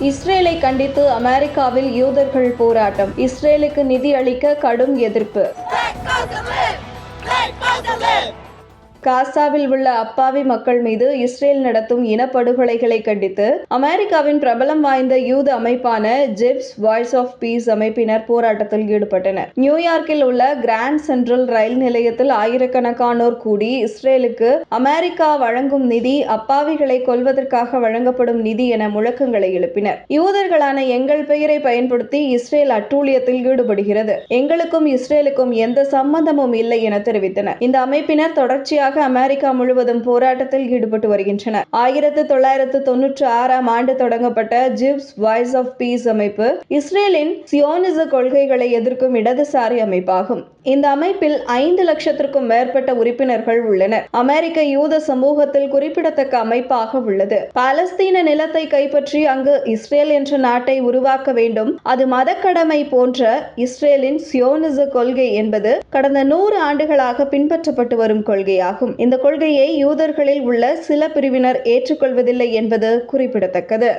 இஸ்ரேலை கண்டித்து அமெரிக்காவில் யூதர்கள் போராட்டம். இஸ்ரேலுக்கு நிதி அளிக்க கடும் எதிர்ப்பு. காசாவில் உள்ள அப்பாவி மக்கள் மீது இஸ்ரேல் நடத்தும் இனப்படுகொலைகளை கண்டித்து அமெரிக்காவின் பிரபலம் வாய்ந்த யூத அமைப்பான ஜிப்ஸ் வாய்ஸ் ஆஃப் பீஸ் அமைப்பினர் போராட்டத்தில் ஈடுபட்டனர். நியூயார்க்கில் உள்ள கிராண்ட் சென்ட்ரல் ரயில் நிலையத்தில் ஆயிரக்கணக்கானோர் கூடி இஸ்ரேலுக்கு அமெரிக்கா வழங்கும் நிதி அப்பாவிகளை கொல்வதற்காக வழங்கப்படும் நிதி என முழக்கங்களை எழுப்பினர். யூதர்களான எங்கள் பெயரை பயன்படுத்தி இஸ்ரேல் அட்டூழியத்தில் ஈடுபடுகிறது. எங்களுக்கும் இஸ்ரேலுக்கும் எந்த சம்பந்தமும் இல்லை என தெரிவித்தனர். இந்த அமைப்பினர் தொடர்ச்சியாக அமெரிக்கா முழுவதும் போராட்டத்தில் ஈடுபட்டு வருகின்றனர். ஆயிரத்து தொள்ளாயிரத்து தொன்னூற்றி ஆறாம் ஆண்டு தொடங்கப்பட்ட ஜிப்ஸ் வாய்ஸ் ஆஃப் பீஸ் அமைப்பு இஸ்ரேலின் சியோனிச கொள்கைகளை எதிர்க்கும் இடதுசாரி அமைப்பாகும். இந்த அமைப்பில் ஐந்து லட்சத்திற்கும் மேற்பட்ட உறுப்பினர்கள் உள்ளனர். அமெரிக்க யூத சமூகத்தில் குறிப்பிடத்தக்க அமைப்பாக உள்ளது. பாலஸ்தீன நிலத்தை கைப்பற்றி அங்கு இஸ்ரேல் என்ற நாட்டை உருவாக்க வேண்டும். அது மதக்கடமை போன்ற இஸ்ரேலின் சியோனிச கொள்கை என்பது கடந்த நூறு ஆண்டுகளாக பின்பற்றப்பட்டு வரும் கொள்கையாகும். ஆகும். இந்த கொள்கையை யூதர்களில் உள்ள சில பிரிவினர் ஏற்றுக்கொள்வதில்லை என்பது குறிப்பிடத்தக்கது.